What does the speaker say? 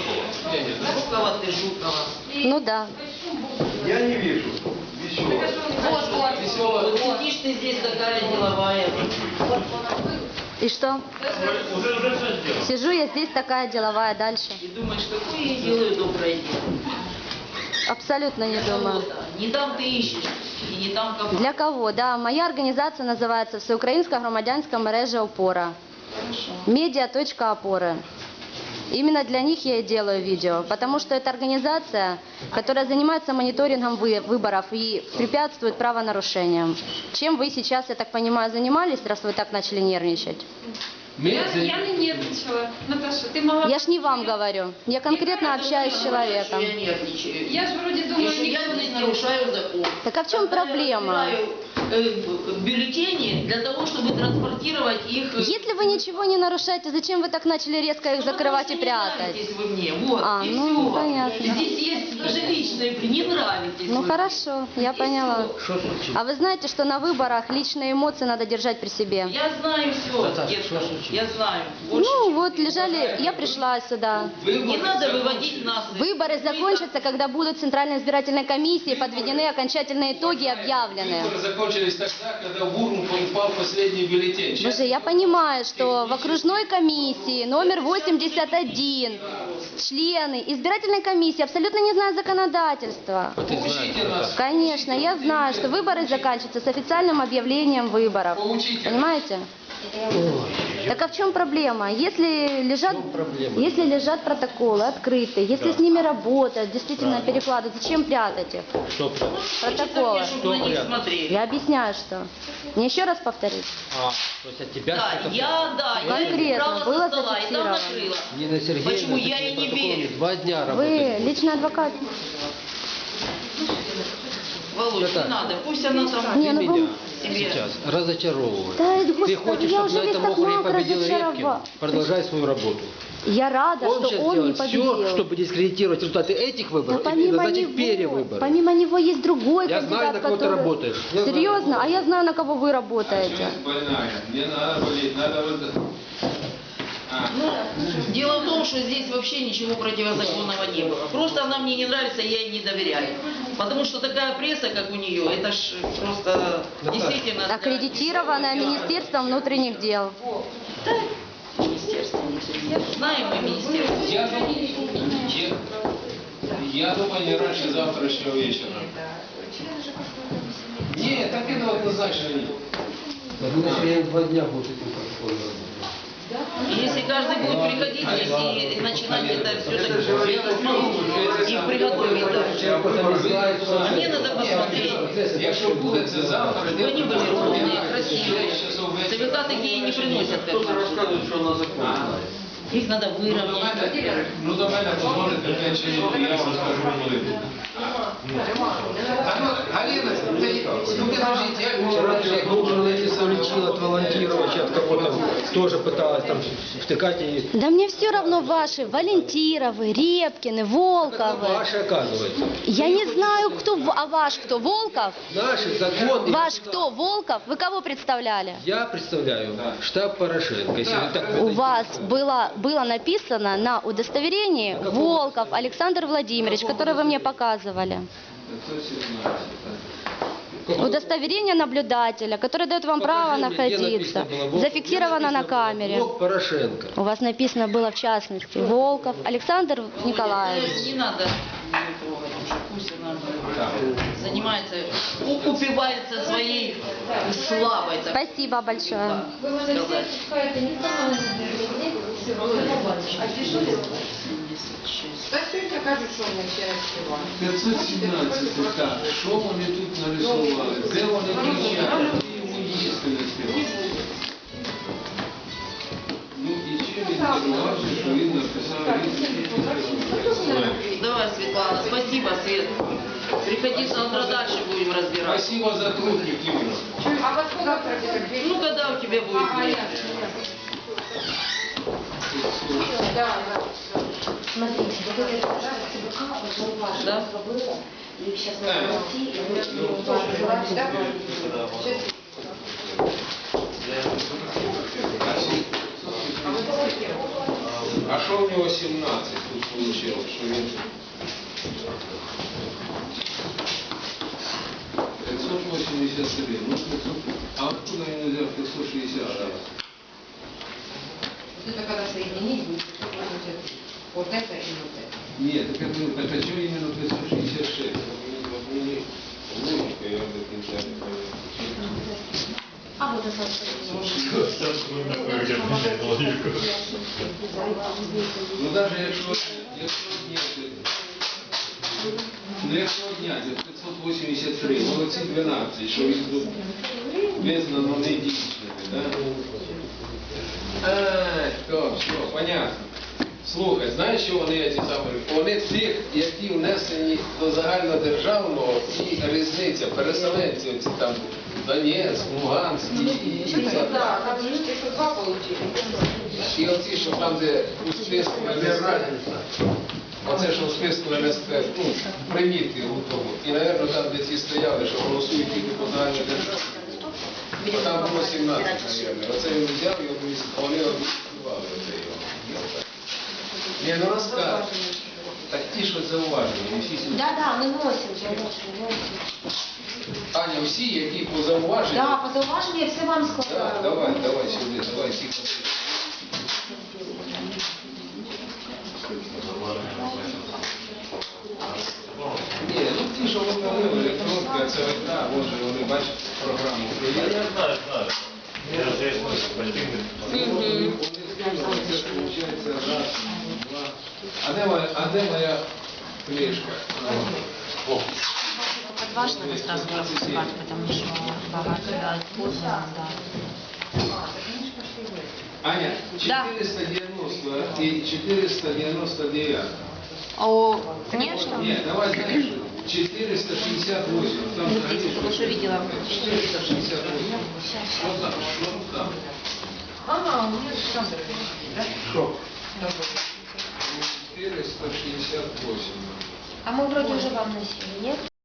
Жукова ты, Жукова. Ну да. Я не вижу. Веселого. Вот, вот, вот сидишь ты здесь такая деловая. И что? Сижу я здесь такая деловая дальше. И думаешь, какое я делаю доброе дело. Абсолютно не думаю. Вот, Не там ты ищешь, и не там копаешь. Для кого? Да, моя організація називається Всеукраїнська громадянська мережа опора. Медиа.опоры. Именно для них я и делаю видео, потому что это организация, которая занимается мониторингом вы- выборов и препятствует правонарушениям. Чем вы сейчас, я так понимаю, занимались, раз вы так начали нервничать? Я, я не нервничала. Наташа, ты могла... Я ж не вам говорю, я конкретно общаюсь с человеком. Я нервничаю. Я же вроде думаю, Если я не нарушаю закон. Так а в чем проблема? Я бюллетени для того, чтобы транспортировать их... э, Если вы ничего не нарушаете, зачем вы так начали резко их Потому закрывать и не прятать? нравитесь вы мне, вот, А, и ну, всё. понятно. Здесь есть даже личные, не нравитесь Ну вы. хорошо, я поняла. Що случилось? А вы знаете, что на выборах личные эмоции надо держать при себе? Я знаю все, Наташа, что я знаю. Больше Ну вот лежали, я пришла сюда. Не надо выводить нас. Выборы закончатся, когда будут в Центральной избирательной комиссии подведены окончательные итоги и объявлены. Выборы закончились тогда, когда в урну упал последний бюллетень. Боже, я понимаю, что в окружной комиссии номер 81 члены избирательной комиссии абсолютно не знают законодательства. Поучите нас. Конечно, я знаю, что выборы заканчиваются с официальным объявлением выборов. Понимаете? Так а в чем проблема? Если лежат, проблема? если лежат протоколы открытые, если с ними работают, действительно перекладывают, зачем прятать их? Що про- Протоколы. Чтобы на них порядок? смотрели. Я объясняю, что. Мне еще раз повторить? А, то есть от тебя Да, что-то- я, да, я Конкретно убрала было со стола и там зафиксировано? накрыла. Нина Сергеевна Почему я ей не протоколами верю? Два дня Вы личный адвокат? Володь, Это- не надо, пусть она там Не, ну меня. Сейчас разочаровываешь. Да, Ты господи, хочешь, я чтобы уже на весь этом округе маг победил Репкин? разочаровал. Продолжай свою работу. Я рада, Он что сейчас он не делает победил. все, чтобы дискредитировать результаты этих Да выборов и помимо назначить него, перевыборы. помимо него есть другой Я кандидат, знаю, на кого ты который... работаешь. Я знаю. Серьезно? А я знаю, на кого вы работаете. больная. Мне надо болеть, надо вот... А, Ну, дело в том, что здесь вообще ничего противозаконного не было. Просто она мне не нравится, я ей не доверяю. Потому что такая пресса, как у нее, это ж просто действительно... Аккредитированное Министерством внутренних дел. Министерство. Знаем мы министерство. я думаю, я, я думаю, не раньше завтрашнего вечера. Нет, так это однозначно нет. два дня будет этим Если каждый будет приходить здесь и начинать это все-таки, я смогу их приготовить. Да. Мне надо посмотреть. Якщо буде це завтра, Чтобы они были ровные, красивые. часов вечора. ЦВК такие не приносят, как нам. Их надо Ну до выровнять. мене, ну до мене позвоните п'ять чоловік, і я вам скажу молитву. А ну, Галина, ти, ну підождіть, я Раньше журналиста лечил от волонтировать, от кого-то тоже пыталась там втыкать и Да мне все равно ваши, Валентировы, Репкины, Волковы. ваши оказывается. Я не знаю, кто, в- а ваш кто, Волков? Наши законы. Ваш кто, Волков? Вы кого представляли? Я представляю штаб Порошенко. Если вы так У вас было, было написано на удостоверении Волков Александр Владимирович, который вы мне показывали. Удостоверение наблюдателя, которое дает вам право находиться. Зафиксировано на камере. Порошенко. У вас написано было в частности Волков Александр Николаевич. Не надо пусть она занимается, упивается своей славой. Спасибо большое. сказать. Та сьогодні кажуть, що вони через співали. 517, так, що вони тут нарисували? Де вони кричать? Які йому їсти не співали? Ну і чим він керувався, що він написав різні Давай, Светлана, спасибо, Свет. Приходи завтра дальше будем разбирать. Спасибо за труд, Ефимовна. А во сколько завтра тебе Ну, когда у тебя будет А, время? Да, да. Смотрите, вот это Да? И сейчас надо Да? Сейчас. А вы сколько що в нього 17 тут вийшло, що він... 583, ну 500, а откуда взяв 560 зараз? Это когда соединить будет, то будет вот это и вот это. Ні, так я думаю, так а чого іменно 566? Вот мені, вот мені логіка, я до кінця не пам'ятаю. А вот это Ну навіть якщо, якщо одняти, ну якщо одняти 583, ну оці 12, що їх тут визнано недійсними, да? А, то, все, понятно. Слухай, знаєш, що вони ці самі? Вони тих, які внесені до загальнодержавного і різниця, переселенці, оці там Донецьк, Луганськ і, і, і, ця- Да, там же 302 получили. і оці, що там, де у списку НСП, оце, що у списку НСП, ну, примітки у тому. І, мабуть, там, де ці стояли, що голосують тільки по загальній а там було 17, мабуть. Оце він взяв, його вони обіцяли. Я ну, ну розказую. Так ті, що зауважені, не всі сім'ї. Да, да, ми носимо, я ношу, ношу. Аня, всі, які по зауваженню. Да, по зауваженню я все вам складаю. Так, давай, давай сюди, давай всіх. Де моя, а де моя книжка? О. Важно сразу пропускать, потому что богато, да, поздно, да. Аня, Да. 490 и 499. О, конечно. Нет, давай знаешь, 468. Там же, конечно, Хорошо видела. 468. Что там? Что там? Ага, у меня там да? Что? 468. А мы вроде уже вам носили, нет?